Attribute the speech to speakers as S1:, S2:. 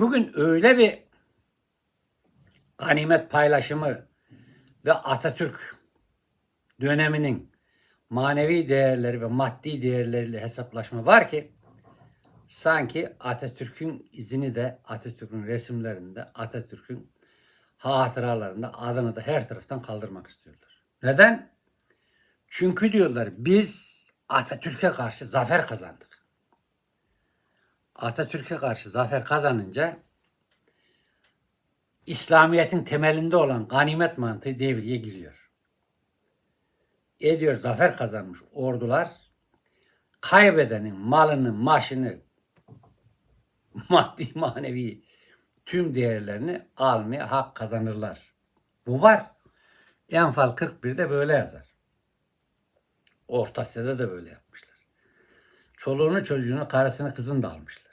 S1: Bugün öyle bir ganimet paylaşımı ve Atatürk döneminin manevi değerleri ve maddi değerleriyle hesaplaşma var ki sanki Atatürk'ün izini de Atatürk'ün resimlerinde Atatürk'ün hatıralarında adını da her taraftan kaldırmak istiyorlar. Neden? Çünkü diyorlar biz Atatürk'e karşı zafer kazandık. Atatürk'e karşı zafer kazanınca İslamiyet'in temelinde olan ganimet mantığı devreye giriyor. Ediyor zafer kazanmış ordular kaybedenin malını, maşını, maddi manevi tüm değerlerini almaya hak kazanırlar. Bu var. Enfal 41'de böyle yazar. Orta Asya'da da böyle yapmışlar. Çoluğunu, çocuğunu, karısını, kızını da almışlar.